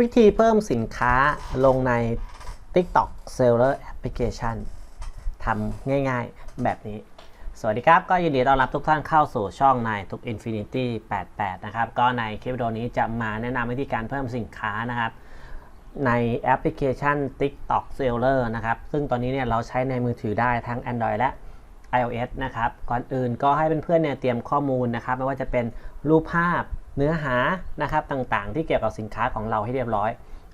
วิธีเพิ่มสินค้าลงใน TikTok Seller Application ทำง่ายๆแบบนี้ สวัสดีครับ ก็ยินดีต้อนรับทุกท่านเข้าสู่ช่องนายทุก Infinity 88 นะครับ ก็ในคลิปวิดีโอนี้จะมาแนะนำวิธีการเพิ่มสินค้านะครับ ในแอปพลิเคชัน TikTok Seller นะครับ ซึ่งตอนนี้เนี่ยเราใช้ในมือถือได้ทั้ง Android และ iOS นะครับ ก่อนอื่นก็ให้เพื่อนๆเนี่ยเตรียมข้อมูลนะครับ ไม่ว่าจะเป็นรูปภาพ เนื้อหานะครับต่างๆ ที่เกี่ยวกับสินค้าของเราให้เรียบร้อย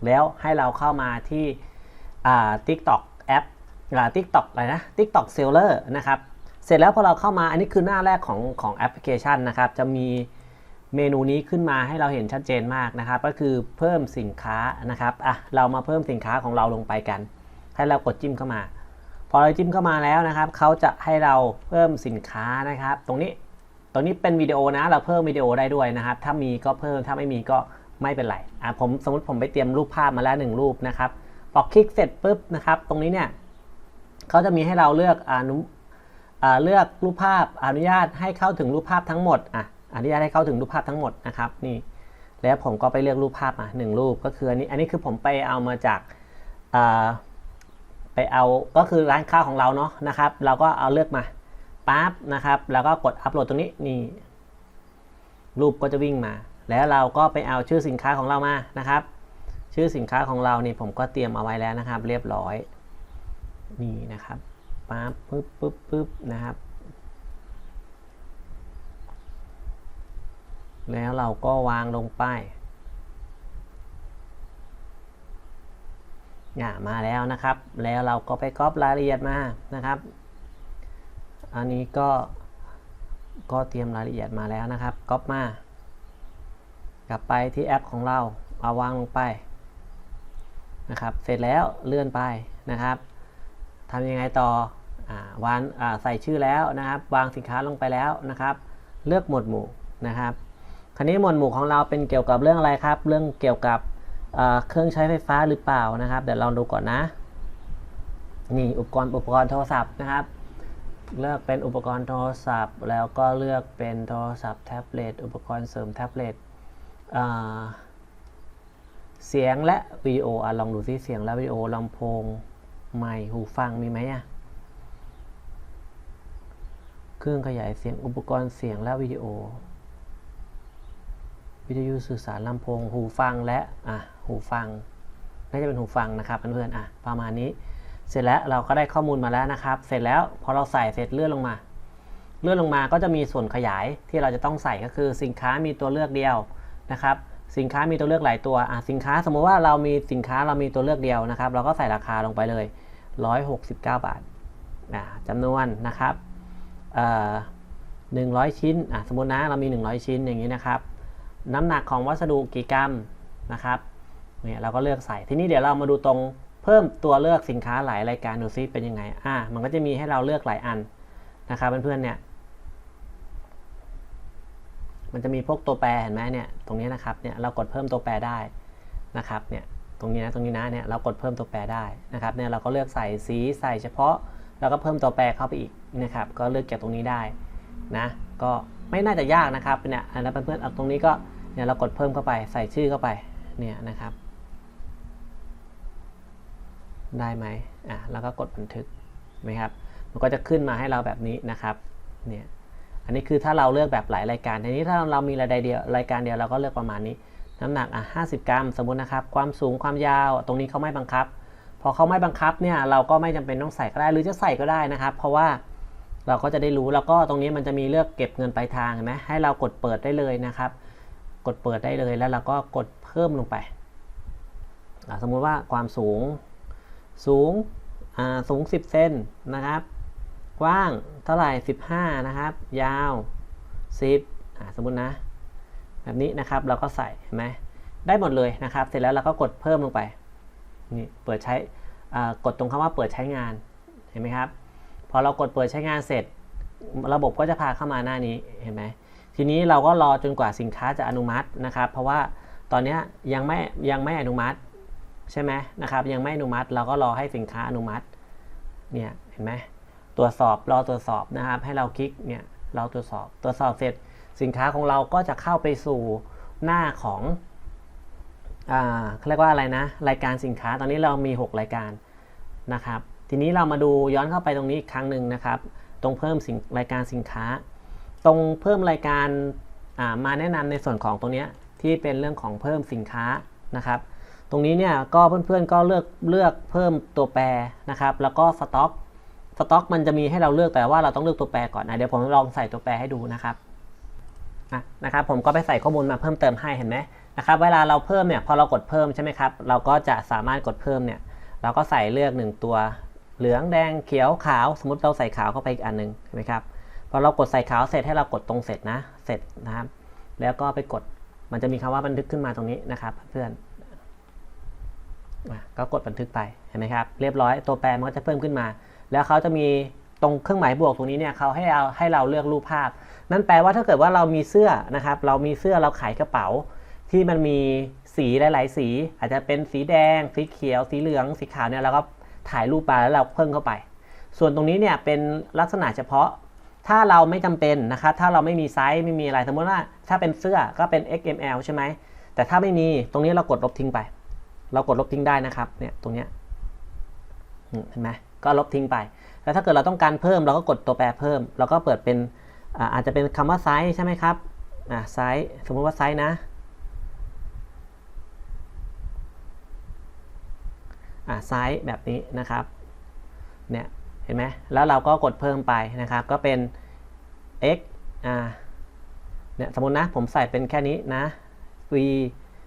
แล้วให้เราเข้ามาที่อ่า TikTok แอปอ่า TikTok อะไรนะ TikTok Seller นะครับ เสร็จแล้วพอเราเข้ามาอันนี้คือหน้าแรกของของแอปพลิเคชันนะครับ จะมีเมนูนี้ขึ้นมาให้เราเห็นชัดเจนมากนะครับ ก็คือเพิ่มสินค้านะครับอะเรามาเพิ่มสินค้าของเราลงไปกัน ให้เรากดจิ้มเข้ามา พอเราจิ้มเข้ามาแล้วนะครับเขาจะให้เราเพิ่มสินค้านะครับ ตรงนี้ ตรงนี้เป็นวิดีโอนะ เราเพิ่มวิดีโอได้ด้วยนะครับ ถ้ามีก็เพิ่ม ถ้าไม่มีก็ไม่เป็นไร อะผมสมมติผมไปเตรียมรูปภาพมาแล้วหนึ่งรูปนะครับ พอคลิกเสร็จปุ๊บนะครับ ตรงนี้เนี่ยเขาจะมีให้เราเลือกอนุอ่าเลือกรูปภาพอนุญาตให้เข้าถึงรูปภาพทั้งหมด อะ อนุญาตให้เข้าถึงรูปภาพทั้งหมดนะครับ นี่ แล้วผมก็ไปเลือกรูปภาพมาหนึ่งรูป ก็คืออันนี้ อันนี้คือผมไปเอามาจากอ่าไปเอา ก็คือร้านค้าของเราเนาะนะครับ เราก็เอาเลือกมา ปั๊บนะครับ แล้วก็กดอัปโหลดตรงนี้นี่รูปก็จะวิ่งมา แล้วเราก็ไปเอาชื่อสินค้าของเรามานะครับ ชื่อสินค้าของเรานี่ผมก็เตรียมเอาไว้แล้วนะครับ เรียบร้อยนี่นะครับปั๊บปึ๊บปึ๊บปึ๊บนะครับ แล้วเราก็วางลงไปอ่ามาแล้วนะครับ แล้วเราก็ไปก๊อปรายละเอียดมานะครับ อันนี้ก็ก็เตรียมรายละเอียดมาแล้วนะครับก๊อปมา กลับไปที่แอปของเราเอาวางลงไปนะครับ เสร็จแล้วเลื่อนไปนะครับทำยังไงต่ออวางใส่ชื่อแล้วนะครับ วางสินค้าลงไปแล้วนะครับ เลือกหมวดหมู่นะครับ คราวนี้หมวดหมู่ของเราเป็นเกี่ยวกับเรื่องอะไรครับ เรื่องเกี่ยวกับเครื่องใช้ไฟฟ้าหรือเปล่านะครับ เดี๋ยวลองดูก่อนนะ นี่อุปกรณ์อุปกรณ์โทรศัพท์นะครับ เลือกเป็นอุปกรณ์โทรศัพท์ แล้วก็เลือกเป็นโทรศัพท์แท็บเล็ตอุปกรณ์เสริมแท็บเล็ตเสียงและวิดีโออะลองดูซิเสียงและวิดีโอลำโพงไมค์หูฟังมีไหมอะเครื่องขยายเสียงอุปกรณ์เสียงและวิดีโอ วิทยุสื่อสารลำโพง หูฟังและอะหูฟังน่าจะเป็นหูฟังนะครับเพื่อนๆอะประมาณนี้ เสร็จแล้วเราก็ได้ข้อมูลมาแล้วนะครับ เสร็จแล้วพอเราใส่เสร็จเลื่อนลงมา เลื่อนลงมาก็จะมีส่วนขยายที่เราจะต้องใส่ก็คือสินค้ามีตัวเลือกเดียวนะครับ สินค้ามีตัวเลือกหลายตัวอะสินค้าสมมุติว่าเรามีสินค้าเรามีตัวเลือกเดียวนะครับ เราก็ใส่ราคาลงไปเลย 169 บาทอะจำนวนนะครับเอ่อ100ชิ้นอะสมมตินะเรามี 100 ชิ้นอย่างนี้นะครับ น้ำหนักของวัสดุกี่กรัมนะครับเนี่ยเราก็เลือกใส่ทีนี้เดี๋ยวเรามาดูตรง พิ่มตัวเลือกสินค้าหลายรายการดูซิเป็นยังไง อ่า มันก็จะมีให้เราเลือกหลายอันนะครับเพื่อนๆเนี่ย มันจะมีพวกตัวแปรเห็นไหมเนี่ย ตรงนี้นะครับ เนี่ยเรากดเพิ่มตัวแปรได้นะครับ เนี่ย ตรงนี้นะ ตรงนี้นะ เนี่ยเรากดเพิ่มตัวแปรได้นะครับ เนี่ยเราก็เลือกใส่สีใส่เฉพาะ แล้วก็เพิ่มตัวแปรเข้าไปอีกนะครับ ก็เลือกจากตรงนี้ได้นะ ก็ไม่น่าจะยากนะครับ เนี่ย แล้วเพื่อนๆเอาตรงนี้ก็ เนี่ยเรากดเพิ่มเข้าไป ใส่ชื่อเข้าไป เนี่ยนะครับ ได้ไหมอะแล้วก็กดบันทึกไหมครับ มันก็จะขึ้นมาให้เราแบบนี้นะครับ เนี่ย อันนี้คือถ้าเราเลือกแบบหลายรายการ ทีนี้ถ้าเรามีรายเดียวรายการเดียวเราก็เลือกประมาณนี้ น้ำหนักอะ50กรัม สมมุตินะครับ ความสูงความยาว ตรงนี้เขาไม่บังคับ พอเขาไม่บังคับเนี่ยเราก็ไม่จำเป็นต้องใส่ก็ได้ หรือจะใส่ก็ได้นะครับ เพราะว่าเราก็จะได้รู้ แล้วก็ตรงนี้มันจะมีเลือกเก็บเงินปลายทางเห็นไหมให้เรากดเปิดได้เลยนะครับ กดเปิดได้เลยแล้วเราก็กดเพิ่มลงไป สมมุติว่าความสูง สูงสูง 10 เซนนะครับ กว้างเท่าไหร่ 15 นะครับ ยาว 10 สมมุตินะ แบบนี้นะครับเราก็ใส่เห็นไหมได้หมดเลยนะครับ เสร็จแล้วเราก็กดเพิ่มลงไป นี่เปิดใช้กดตรงคำว่าเปิดใช้งาน เห็นไหมครับ พอเรากดเปิดใช้งานเสร็จ ระบบก็จะพาเข้ามาหน้านี้ เห็นไหม ทีนี้เราก็รอจนกว่าสินค้าจะอนุมัตินะครับ เพราะว่าตอนนี้ยังไม่ยังไม่อนุมัติ ใช่ไหมนะครับ ยังไม่อนุมัติ เราก็รอให้สินค้าอนุมัติ เนี่ยเห็นไหมตรวจสอบรอตรวจสอบนะครับ ให้เราคลิกเนี่ยเราตรวจสอบตรวจสอบเสร็จสินค้าของเราก็จะเข้าไปสู่หน้าของอ่าเขาเรียกว่าอะไรนะ รายการสินค้าตอนนี้เรามี 6 รายการนะครับ ทีนี้เรามาดูย้อนเข้าไปตรงนี้อีกครั้งหนึ่งนะครับ ตรงเพิ่มสินรายการสินค้า ตรงเพิ่มรายการอ่ามาแนะนำในส่วนของตรงนี้ที่เป็นเรื่องของเพิ่มสินค้านะครับ ตรงนี้เนี่ยก็เพื่อนๆก็เลือกเลือกเพิ่มตัวแปรนะครับ แล้วก็สต็อกสต็อกมันจะมีให้เราเลือกแต่ว่าเราต้องเลือกตัวแปรก่อนนะเดี๋ยวผมลองใส่ตัวแปรให้ดูนะครับนะครับผมก็ไปใส่ข้อมูลมาเพิ่มเติมให้เห็นไหมนะครับเวลาเราเพิ่มเนี่ยพอเรากดเพิ่มใช่ไหมครับเราก็จะสามารถกดเพิ่มเนี่ยเราก็ใส่เลือกหนึ่งตัวเหลืองแดงเขียวขาว สมมติเราใส่ขาวเข้าไปอีกอันหนึ่งใช่ไหมครับพอเรากดใส่ขาวเสร็จให้เรากดตรงเสร็จนะเสร็จนะครับ แล้วก็ไปกดมันจะมีคำว่าบันทึกขึ้นมาตรงนี้นะครับ เพื่อน ก็กดบันทึกไปเห็นไหมครับเรียบร้อยตัวแปรมันก็จะเพิ่มขึ้นมา แล้วเขาจะมีตรงเครื่องหมายบวกตรงนี้เนี่ยเขาให้เราให้เราเลือกรูปภาพ นั่นแปลว่าถ้าเกิดว่าเรามีเสื้อนะครับ เรามีเสื้อเราขายกระเป๋า ที่มันมีสีหลาย ๆ สี อาจจะเป็นสีแดง สีเขียว สีเหลือง สีขาวเนี่ยเราก็ถ่ายรูปมาแล้วเราเพิ่มเข้าไป ส่วนตรงนี้เนี่ยเป็นลักษณะเฉพาะ ถ้าเราไม่จำเป็นนะครับ ถ้าเราไม่มีไซส์ไม่มีอะไรสมมติว่า ถ้าเป็นเสื้อก็เป็น XML ใช่ไหมแต่ถ้าไม่มีตรงนี้เรากดลบทิ้งไป เรากดลบทิ้งได้นะครับเนี่ยตรงเนี้ยเห็นไหมก็ลบทิ้งไป แล้วถ้าเกิดเราต้องการเพิ่มเราก็กดตัวแปรเพิ่ม เราก็เปิดเป็นอาจจะเป็นคำว่าไซส์ใช่ไหมครับอ่าไซส์สมมติว่าไซส์นะอ่าไซส์แบบนี้นะครับเนี่ยเห็นไหมแล้วเราก็กดเพิ่มไปนะครับ ก็เป็น x อ่าเนี่ยสมมตินะผมใส่เป็นแค่นี้นะ v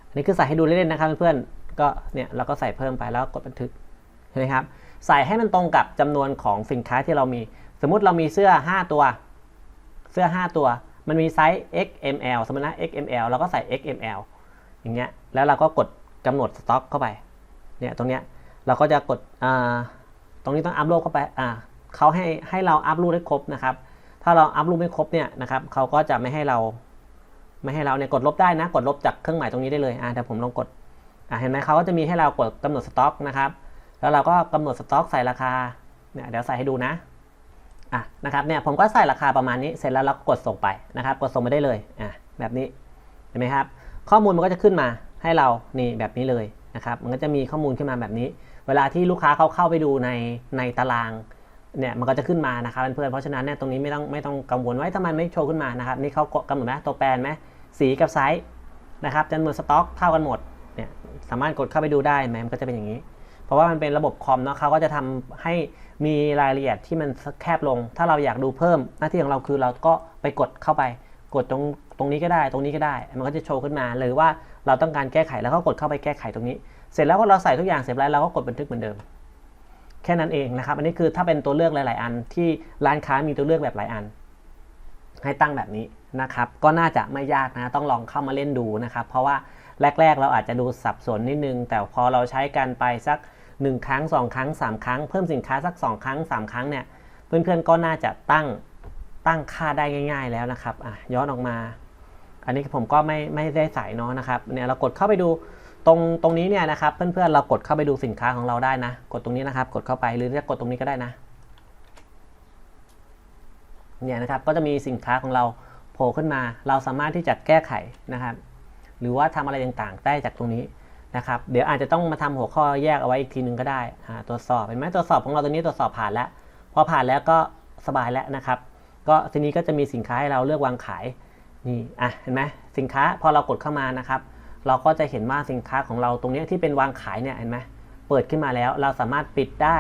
อันนี้คือใส่ให้ดูเล่นๆนะครับเพื่อนๆ ก็เนี่ยเราก็ใส่เพิ่มไปแล้วกดบันทึกเห็นไหมครับ ใส่ให้มันตรงกับจำนวนของสินค้าที่เรามี สมมุติเรามีเสื้อ 5 ตัว เสื้อ 5 ตัว มันมีไซส์ XML สมมตินะ XML เราก็ใส่ XML อย่างเงี้ย แล้วเราก็กดกำหนดสต็อกเข้าไป เนี่ยตรงเนี้ยเราก็จะกดอ่าตรงนี้ต้องอัพโหลดเข้าไปอ่าเขาให้ให้เราอัพโหลดให้ครบนะครับ ถ้าเราอัพโหลดไม่ครบเนี่ยนะครับเขาก็จะไม่ให้เรา ไม่ให้เราเนี่ยกดลบได้นะ กดลบจากเครื่องหมายตรงนี้ได้เลยอ่าแต่ผมลองกด เห็นไหมเขาก็จะมีให้เรากดกำหนดสต็อกนะครับ แล้วเราก็กำหนดสต็อกใส่ราคา เนี่ยเดี๋ยวใส่ให้ดูนะอะนะครับเนี่ยผมก็ใส่ราคาประมาณนี้เสร็จแล้วเราก็กดส่งไปนะครับ กดส่งไปได้เลยอะแบบนี้เห็นไหมครับ ข้อมูลมันก็จะขึ้นมาให้เรานี่แบบนี้เลยนะครับ มันก็จะมีข้อมูลขึ้นมาแบบนี้ เวลาที่ลูกค้าเขาเข้าไปดูในในตารางเนี่ยมันก็จะขึ้นมานะครับเพื่อนเพราะฉะนั้นเนี่ยตรงนี้ไม่ต้องไม่ต้องกังวลว่าทำไมไม่โชว์ขึ้นมานะครับนี่เขากำหนดนะตัวแปรไหมสีกับไซส์นะครับจำนวนสต็อกเท่ากันหมด สามารถกดเข้าไปดูได้ไหมมันก็จะเป็นอย่างนี้ เพราะว่ามันเป็นระบบคอมเนาะเขาก็จะทำให้มีรายละเอียดที่มันแคบลง ถ้าเราอยากดูเพิ่มหน้าที่ของเราคือเราก็ไปกดเข้าไป กดตรงตรงนี้ก็ได้ ตรงนี้ก็ได้ มันก็จะโชว์ขึ้นมาหรือว่าเราต้องการแก้ไขแล้วก็กดเข้าไปแก้ไขตรงนี้ เสร็จแล้วพอเราใส่ทุกอย่างเสร็จแล้วเราก็กดบันทึกเหมือนเดิม แค่นั้นเองนะครับ อันนี้คือถ้าเป็นตัวเลือกหลาย ๆ อันที่ร้านค้ามีตัวเลือกแบบหลายอัน ให้ตั้งแบบนี้นะครับ ก็น่าจะไม่ยากนะ ต้องลองเข้ามาเล่นดูนะครับ เพราะว่า แรก ๆ เราอาจจะดูสับสนนิดนึง แต่พอเราใช้กันไปสัก 1 ครั้ง 2 ครั้ง 3 ครั้ง เพิ่มสินค้าสัก 2 ครั้ง 3 ครั้งเนี่ยเพื่อนๆก็น่าจะตั้งตั้งค่าได้ง่าย ๆ แล้วนะครับอะย้อนออกมา อันนี้ผมก็ไม่ไม่ได้ใส่เนาะนะครับเนี่ยเรากดเข้าไปดูตรงตรงนี้เนี่ยนะครับเพื่อนๆเรากดเข้าไปดูสินค้าของเราได้นะ กดตรงนี้นะครับ กดเข้าไปหรือจะกดตรงนี้ก็ได้นะเนี่ยนะครับก็จะมีสินค้าของเราโผล่ขึ้นมา เราสามารถที่จะแก้ไขนะครับ หรือว่าทำอะไรต่างๆ ได้จากตรงนี้นะครับ เดี๋ยวอาจจะต้องมาทำหัวข้อแยกเอาไว้อีกทีนึงก็ได้ตรวจสอบเห็นไหมตรวจสอบของเราตัวนี้ตรวจสอบผ่านแล้ว พอผ่านแล้วก็สบายแล้วนะครับ ก็ทีนี้ก็จะมีสินค้าให้เราเลือกวางขายนี่อะเห็นไหมสินค้าพอเรากดเข้ามานะครับ เราก็จะเห็นว่าสินค้าของเราตรงนี้ที่เป็นวางขายเนี่ยเห็นไหมเปิดขึ้นมาแล้ว เราสามารถปิดได้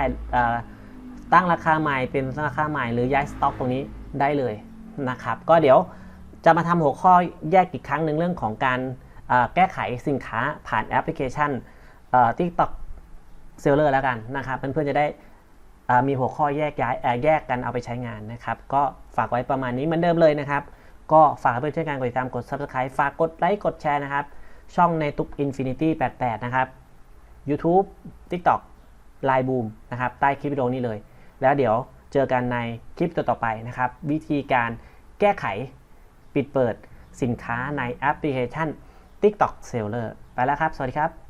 ตั้งราคาใหม่เป็นราคาใหม่หรือย้ายสต็อกตรงนี้ได้เลยนะครับ ก็เดี๋ยวจะมาทำหัวข้อแยกอีกครั้งหนึ่งเรื่องของการ แก้ไขสินค้าผ่านแอปพลิเคชันทิกตอกเซลเลอร์แล้วกันนะครับเพื่อนๆจะได้มีหัวข้อแยกย้ายแยกกันเอาไปใช้งานนะครับ ก็ฝากไว้ประมาณนี้เหมือนเดิมเลยนะครับ ก็ฝากเพื่อนๆช่วยกันกดติดตามกด subscribe ฝากกดไลค์กดแชร์นะครับ ช่องในตุก Infinity 88 นะครับ YouTube TikTok Line Boom นะครับใต้คลิปวิดีโอนี้เลย แล้วเดี๋ยวเจอกันในคลิปต่อๆไปนะครับ วิธีการแก้ไขปิดเปิดสินค้าในแอปพลิเคชัน TikTok Seller ไปแล้วครับ สวัสดีครับ